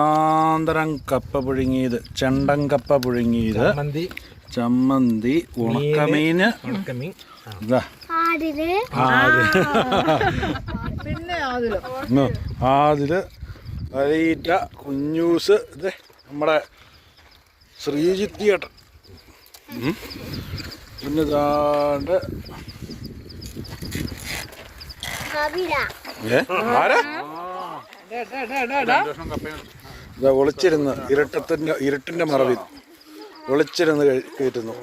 ആന്തരം കപ്പ പുഴുങ്ങിയത് ചെണ്ടൻ കപ്പ പുഴുങ്ങിയത്. ചമ്മന്തി. ഉണക്കമീന്. ഉണക്കമീൻ. ആതിൽ. അരയിറ്റ കുഞ്ഞൂസ് ഇത് നമ്മുടെ ശ്രീജിത്ത് ചേട്ടൻ. പിന്നെ ഇതാണ്ട് കവിത ഏ? ആരാ? ഇതാ ഒളിച്ചിരുന്ന് ഇരട്ടത്തിന്റെ ഇരുട്ടിന്റെ മറവിൽ. ഒളിച്ചിരുന്ന് കയറ്റുന്നു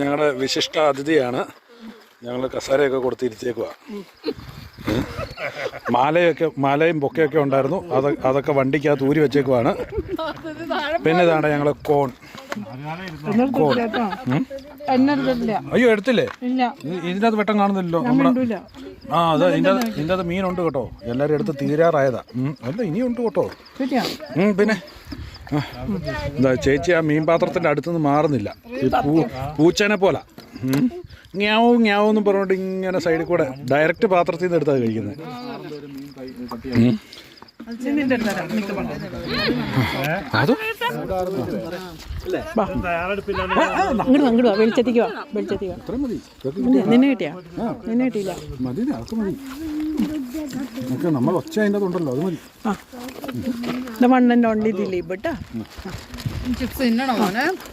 ഞങ്ങളുടെ വിശിഷ്ട അതിഥിയാണ്. ഞങ്ങൾ കസാരയൊക്കെ കൊടുത്തിരുത്തിയേക്കുക മാലയൊക്കെ മാലയും ബൊക്കയൊക്കെ ഉണ്ടായിരുന്നു. അത് അതൊക്കെ വണ്ടിക്കകത്ത് ഊരി വെച്ചേക്കുവാണ്. പിന്നെ ഇതാണ് ഞങ്ങൾ കോൺ. കോൺ. അയ്യോ എടുത്തില്ലേ? ഇല്ല. ഇത് ഇതിനകത്ത് വെട്ടം കാണുന്നില്ലല്ലോ നമ്മുടെ ആ അതെ ഇതിന്റെ ഇതിന്റെ അത് മീനുണ്ട് കേട്ടോ. എല്ലാവരും എടുത്ത് തീരാറായതാ. അല്ല ഇനിയുണ്ട് കേട്ടോ. പിന്നെ? എന്താ ചേച്ചി ആ മീൻ പാത്രത്തിന്റെ അടുത്തുനിന്ന് മാറുന്നില്ല. പൂ പൂച്ചേനെ പോലെ. ഞാവും ഞാവും എന്ന് പറഞ്ഞോണ്ട് ഇങ്ങനെ സൈഡിൽ കൂടെ ഡയറക്റ്റ് പാത്രത്തിൽ നിന്ന് എടുത്താ കഴിക്കുന്നത്. അങ്ങോട്ട് അങ്ങോട്ട് വാ വെളിച്ചത്തേക്ക് വാ വെളിച്ചത്തേക്ക് വാ. അത്രയും മതി. ഇതൊക്കെ ഇല്ല, നിന്നെ കിട്ടിയാ? നിന്നെ കിട്ടിയില്ല. മതി നമ്മൾ ഒച്ച അതിന്റെ അതുണ്ടല്ലോ അത് മതി. ആ. ഇത് മണ്ണന്റെ ഉണ്ട് ഇതില്ലേ ഇപ്പട്ടാ ചിപ്സ് തിന്നണോ മോനെ?